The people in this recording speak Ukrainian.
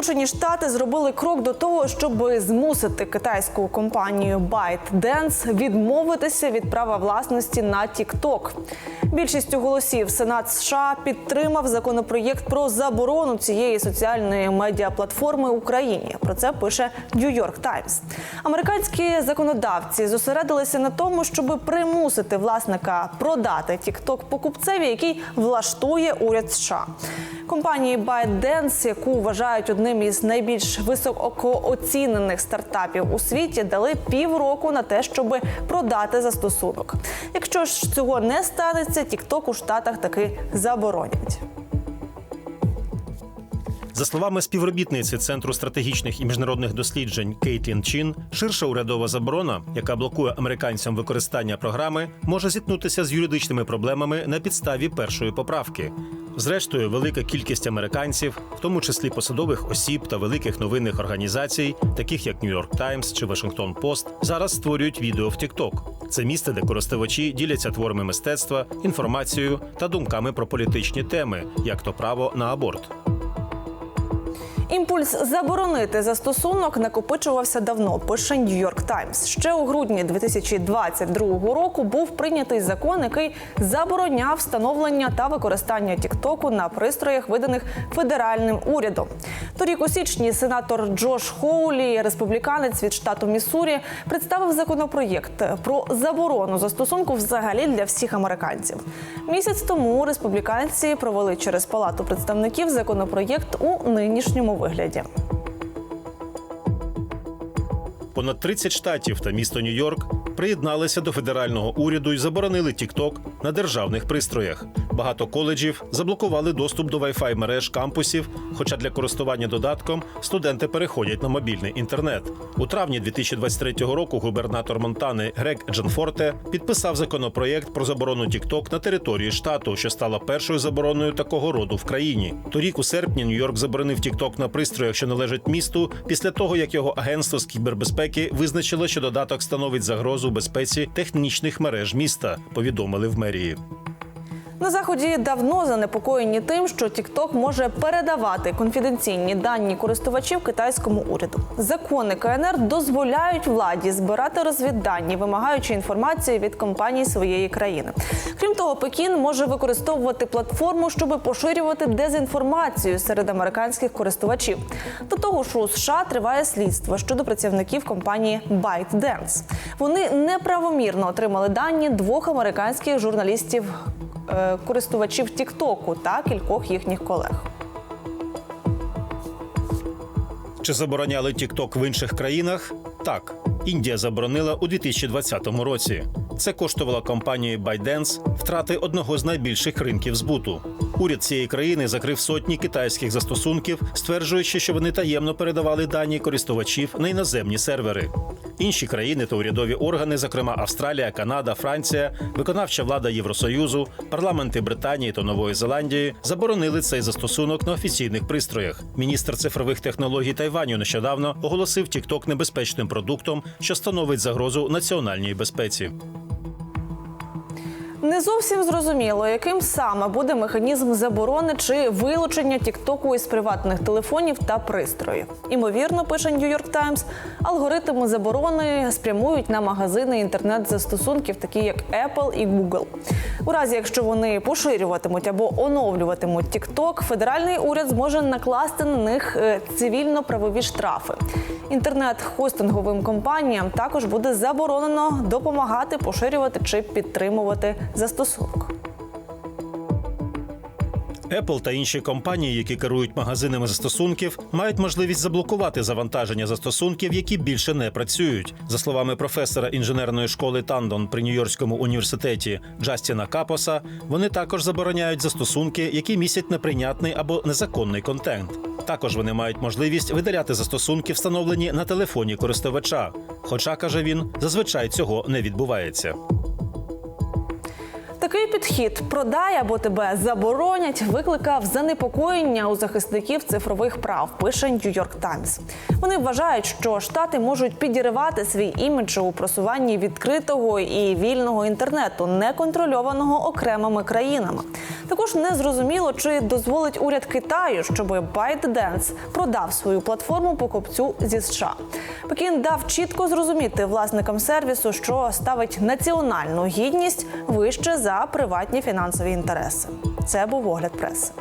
Сполучені Штати зробили крок до того, щоб змусити китайську компанію ByteDance відмовитися від права власності на TikTok. Більшістю голосів Сенат США підтримав законопроєкт про заборону цієї соціальної медіаплатформи Україні. Про це пише New York Times. Американські законодавці зосередилися на тому, щоб примусити власника продати TikTok покупцеві, який влаштує уряд США. Компанії ByteDance, яку вважають одним із найбільш високооцінених стартапів у світі, дали півроку на те, щоб продати застосунок. Якщо ж цього не станеться, TikTok у штатах таки заборонять. За словами співробітниці Центру стратегічних і міжнародних досліджень Кейтлін Чин, ширша урядова заборона, яка блокує американцям використання програми, може зіткнутися з юридичними проблемами на підставі першої поправки. Зрештою, велика кількість американців, в тому числі посадових осіб та великих новинних організацій, таких як New York Times чи Washington Post, зараз створюють відео в TikTok. Це місце, де користувачі діляться творами мистецтва, інформацією та думками про політичні теми, як то право на аборт. Імпульс заборонити застосунок накопичувався давно. Пише York Times. Ще у грудні 2022 року був прийнятий закон, який забороняв встановлення та використання Тіктоку на пристроях, виданих федеральним урядом. Торік у січні сенатор Джош Хоулі, республіканець від штату Міссурі, представив законопроєкт про заборону застосунку взагалі для всіх американців. Місяць тому республіканці провели через палату представників законопроєкт у нинішньому вигляді. Понад 30 штатів та місто Нью-Йорк приєдналися до федерального уряду і заборонили TikTok на державних пристроях. Багато коледжів заблокували доступ до Wi-Fi мереж кампусів. Хоча для користування додатком студенти переходять на мобільний інтернет. У травні 2023 року губернатор Монтани Грег Джанфорте підписав законопроєкт про заборону TikTok на території штату, що стала першою забороною такого роду в країні. Торік, у серпні, Нью-Йорк заборонив TikTok на пристроях, що належать місту, після того як його агентство з кібербезпеки визначило, що додаток становить загрозу безпеці технічних мереж міста. Повідомили в мерії. На заході давно занепокоєні тим, що TikTok може передавати конфіденційні дані користувачів китайському уряду. Закони КНР дозволяють владі збирати розвіддані, вимагаючи інформації від компаній своєї країни. Крім того, Пекін може використовувати платформу, щоб поширювати дезінформацію серед американських користувачів. До того ж, у США триває слідство щодо працівників компанії ByteDance. Вони неправомірно отримали дані двох американських журналістів користувачів Тіктоку та кількох їхніх колег. Чи забороняли Тікток в інших країнах? Так. Індія заборонила у 2020 році. Це коштувало компанії ByteDance втрати одного з найбільших ринків збуту. Уряд цієї країни закрив сотні китайських застосунків, стверджуючи, що вони таємно передавали дані користувачів на іноземні сервери. Інші країни та урядові органи, зокрема Австралія, Канада, Франція, виконавча влада Євросоюзу, парламенти Британії та Нової Зеландії заборонили цей застосунок на офіційних пристроях. Міністр цифрових технологій Тайваню нещодавно оголосив TikTok небезпечним продуктом, що становить загрозу національній безпеці. Не зовсім зрозуміло, яким саме буде механізм заборони чи вилучення Тіктоку із приватних телефонів та пристроїв. Імовірно, пише York Times, алгоритми заборони спрямують на магазини інтернет-застосунків, такі як Apple і Google. У разі, якщо вони поширюватимуть або оновлюватимуть TikTok, федеральний уряд зможе накласти на них е, цивільно-правові штрафи. Інтернет-хостинговим компаніям також буде заборонено допомагати поширювати чи підтримувати застосунок. Apple та інші компанії, які керують магазинами застосунків, мають можливість заблокувати завантаження застосунків, які більше не працюють. За словами професора інженерної школи Тандон при Нью-Йоркському університеті Джастіна Капоса, вони також забороняють застосунки, які містять неприйнятний або незаконний контент. Також вони мають можливість видаляти застосунки, встановлені на телефоні користувача. Хоча каже він, зазвичай цього не відбувається. Такий підхід продай або тебе заборонять викликав занепокоєння у захисників цифрових прав. Пише Нью-Йорк Таймс. Вони вважають, що штати можуть підірвати свій імідж у просуванні відкритого і вільного інтернету, не контрольованого окремими країнами. Також не зрозуміло, чи дозволить уряд Китаю, щоб ByteDance продав свою платформу покупцю зі США. Пекін дав чітко зрозуміти власникам сервісу, що ставить національну гідність вище за приватні фінансові інтереси. Це був огляд преси.